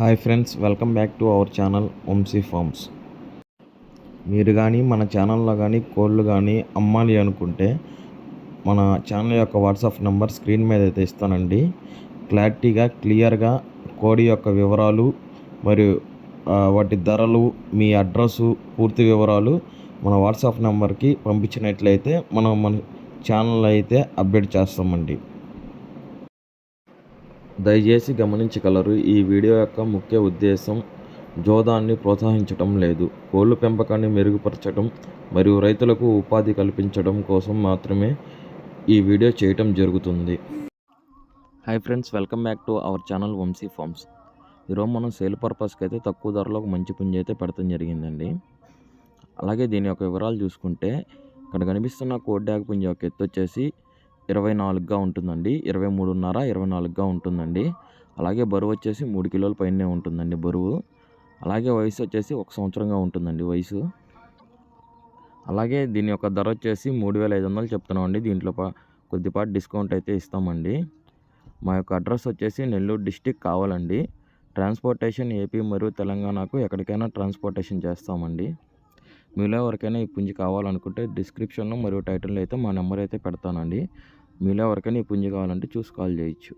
Hi friends welcome back to our channel Vamsi farms. మీరు కానీ మన ఛానల్లో కానీ కోళ్ళు కానీ అమ్మాలి అనుకుంటే మన ఛానల్ యొక్క వాట్సాప్ నెంబర్ స్క్రీన్ మీద అయితే ఇస్తానండి. క్లారిటీగా క్లియర్గా కోడి యొక్క వివరాలు మరియు వాటి ధరలు మీ అడ్రస్సు పూర్తి వివరాలు మన వాట్సాప్ నెంబర్కి పంపించినట్లయితే మనం మన ఛానల్ అయితే అప్డేట్ చేస్తామండి. దయచేసి గమనించగలరు ఈ వీడియో యొక్క ముఖ్య ఉద్దేశం జోదాన్ని ప్రోత్సహించడం లేదు. కోళ్ళు పెంపకాన్ని మెరుగుపరచడం మరియు రైతులకు ఉపాధి కల్పించడం కోసం మాత్రమే ఈ వీడియో చేయటం జరుగుతుంది. Hi friends welcome back to our channel Vamsi farms ఈరోజు మనం సేల్ పర్పస్కి అయితే తక్కువ ధరలో ఒక మంచి పుంజి అయితే పెడతాం జరిగిందండి. అలాగే దీని యొక్క వివరాలు చూసుకుంటే ఇక్కడ కనిపిస్తున్న కోడ్డాక పుంజి యొక్క ఎత్తు వచ్చేసి ఇరవై నాలుగుగా ఉంటుందండి. ఇరవై మూడున్నర ఇరవై నాలుగుగా ఉంటుందండి. అలాగే బరువు వచ్చేసి మూడు కిలోల పైనే ఉంటుందండి బరువు. అలాగే వయసు వచ్చేసి ఒక సంవత్సరంగా ఉంటుందండి వయసు. అలాగే దీని యొక్క ధర వచ్చేసి మూడు వేల ఐదు వందలు చెప్తున్నామండి. దీంట్లో పా- కొద్దిపాటి డిస్కౌంట్ అయితే ఇస్తామండి. మా యొక్క అడ్రస్ వచ్చేసి నెల్లూరు డిస్టిక్ కావాలండి. ట్రాన్స్పోర్టేషన్ ఏపీ మరియు తెలంగాణకు ఎక్కడికైనా ట్రాన్స్పోర్టేషన్ చేస్తామండి. మీలో ఎవరికైనా ఈ పుంజి కావాలనుకుంటే డిస్క్రిప్షన్లో మరియు టైటిల్లో అయితే మా నెంబర్ అయితే పెడతానండి. మీలో ఎవరికైనా ఈ పుంజు కావాలంటే చూసి కాల్ చేయొచ్చు.